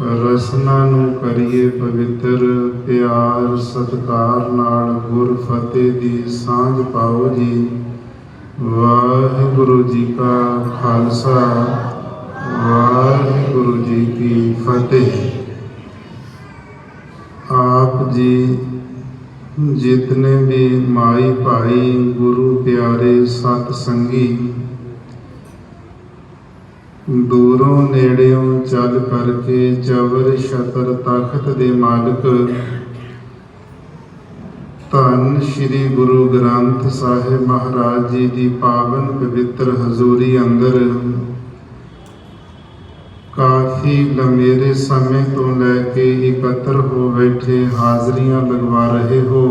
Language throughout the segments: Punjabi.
ਰਸਨਾ ਨੂੰ ਕਰੀਏ ਪਵਿੱਤਰ ਪਿਆਰ, ਸਤਿਕਾਰ ਨਾਲ ਗੁਰ ਫਤਿਹ ਦੀ ਸਾਂਝ ਪਾਓ ਜੀ। ਵਾਹਿਗੁਰੂ ਜੀ ਕਾ ਖਾਲਸਾ, ਵਾਹਿਗੁਰੂ ਜੀ ਕੀ ਫਤਿਹ। ਆਪ ਜੀ ਜਿਤਨੇ ਵੀ ਮਾਈ ਭਾਈ, ਗੁਰੂ ਪਿਆਰੇ ਸਤ ਸੰਗੀ ਦੂਰੋਂ ਨੇੜਿਓਂ ਚੱਲ ਕਰਕੇ ਚਵਰ ਸ਼ਤਰ ਤਖਤ ਦੇ ਮਾਲਕ। ਧੰਨ ਸ੍ਰੀ ਗੁਰੂ ਗ੍ਰੰਥ ਸਾਹਿਬ ਮਹਾਰਾਜ ਜੀ ਦੀ ਪਾਵਨ ਪਵਿੱਤਰ ਹਜ਼ੂਰੀ ਅੰਦਰ। ਕਾਫੀ ਲੰਮੇਰੇ ਸਮੇਂ ਤੋਂ ਲੈ ਕੇ ਇਕੱਤਰ ਹੋ ਬੈਠੇ ਹਾਜ਼ਰੀਆਂ ਲਗਵਾ ਰਹੇ ਹੋ।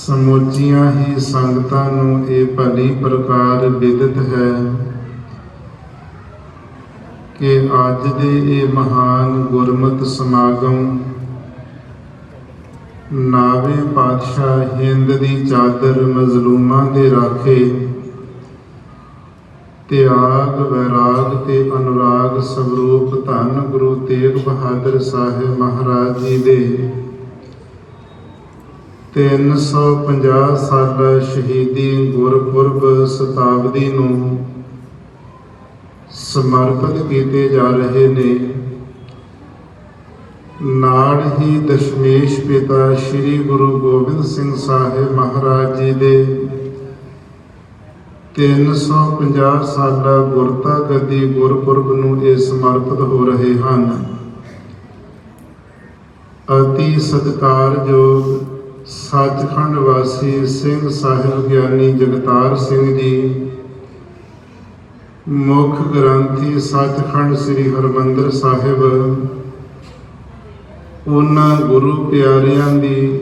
ਸਮੁੱਚੀਆਂ ਹੀ ਸੰਗਤਾਂ ਨੂੰ ਇਹ ਭਲੀ ਪ੍ਰਕਾਰ ਵਿਦਿਤ ਹੈ ਕਿ ਅੱਜ ਦੇ ਇਹ ਮਹਾਨ ਗੁਰਮਤਿ ਸਮਾਗਮ ਨਾਵੇ ਪਾਤਸ਼ਾਹ ਹਿੰਦ ਦੀ ਚਾਦਰ ਮਜ਼ਲੂਮਾਂ ਦੇ ਰਾਖੇ, ਤਿਆਗ, ਵੈਰਾਗ ਤੇ ਅਨੁਰਾਗ ਸਰੂਪ ਧੰਨ ਗੁਰੂ ਤੇਗ ਬਹਾਦਰ ਸਾਹਿਬ ਮਹਾਰਾਜ ਜੀ ਦੇ 350 ਸਾਲ ਸ਼ਹੀਦੀ ਗੁਰਪੁਰਬ ਸ਼ਤਾਬਦੀ ਨੂੰ ਸਮਰਪਿਤ ਕੀਤੇ ਜਾ ਰਹੇ ਨੇ। ਨਾਲ ਹੀ ਦਸ਼ਮੇਸ਼ ਪਿਤਾ ਸ੍ਰੀ ਗੁਰੂ ਗੋਬਿੰਦ ਸਿੰਘ ਸਾਹਿਬ ਮਹਾਰਾਜ ਜੀ ਦੇ 350 ਸਾਲਾ ਗੁਰਤਾ ਗੱਦੀ ਗੁਰਪੁਰਬ ਨੂੰ ਇਹ ਸਮਰਪਿਤ ਹੋ ਰਹੇ ਹਨ। ਅਤੀ ਸਤਿਕਾਰਯੋਗ ਸੱਚਖੰਡ ਵਾਸੀ ਸਿੰਘ ਸਾਹਿਬ ਗਿਆਨੀ ਜਗਤਾਰ ਸਿੰਘ ਜੀ, ਮੁੱਖ ਗ੍ਰੰਥੀ ਸੱਚਖੰਡ ਸ੍ਰੀ ਹਰਮੰਦਰ ਸਾਹਿਬ, ਉਹਨਾਂ ਗੁਰੂ ਪਿਆਰਿਆਂ ਦੀ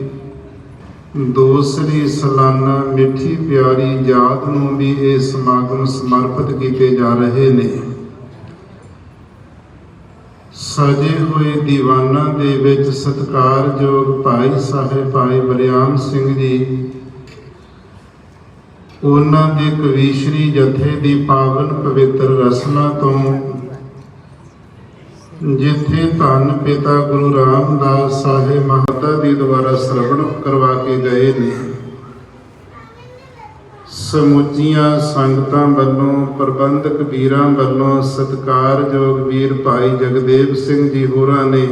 ਦੂਸਰੀ ਸਾਲਾਨਾ ਮਿੱਠੀ ਪਿਆਰੀ ਯਾਦ ਨੂੰ ਵੀ ਇਹ ਸਮਾਗਮ ਸਮਰਪਿਤ ਕੀਤੇ ਜਾ ਰਹੇ ਨੇ। ਸਜੇ ਹੋਏ ਦੀਵਾਨਾਂ ਦੇ ਵਿੱਚ ਸਤਿਕਾਰਯੋਗ ਭਾਈ ਸਾਹਿਬ ਭਾਈ ਬਰਿਆਮ ਸਿੰਘ ਜੀ। ਉਹਨਾਂ ਦੇ ਕਵੀਸ਼ਰੀ ਜਥੇ ਦੀ ਪਾਵਨ ਪਵਿੱਤਰ ਰਸਨਾ ਤੋਂ ਜਿੱਥੇ ਧੰਨ ਪਿਤਾ ਗੁਰੂ ਰਾਮਦਾਸ ਸਾਹਿਬ ਮਹਾਤਾ ਦੀ ਦੁਆਰਾ ਸਰਵਣ ਕਰਵਾ ਕੇ ਗਏ ਨੇ। ਸਮੁੱਚੀਆਂ ਸੰਗਤਾਂ ਵੱਲੋਂ, ਪ੍ਰਬੰਧਕ ਵੀਰਾਂ ਵੱਲੋਂ ਸਤਿਕਾਰਯੋਗ ਵੀਰ ਭਾਈ ਜਗਦੇਵ ਸਿੰਘ ਜੀ ਹੋਰਾਂ ਨੇ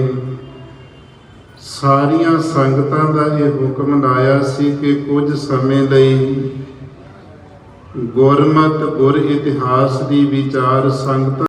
ਸਾਰੀਆਂ ਸੰਗਤਾਂ ਦਾ ਇਹ ਹੁਕਮ ਲਾਇਆ ਸੀ ਕਿ ਕੁਝ ਸਮੇਂ ਲਈ ਗੁਰਮਤ, ਗੁਰ ਇਤਿਹਾਸ ਦੀ ਵਿਚਾਰ ਸੰਗਤਾਂ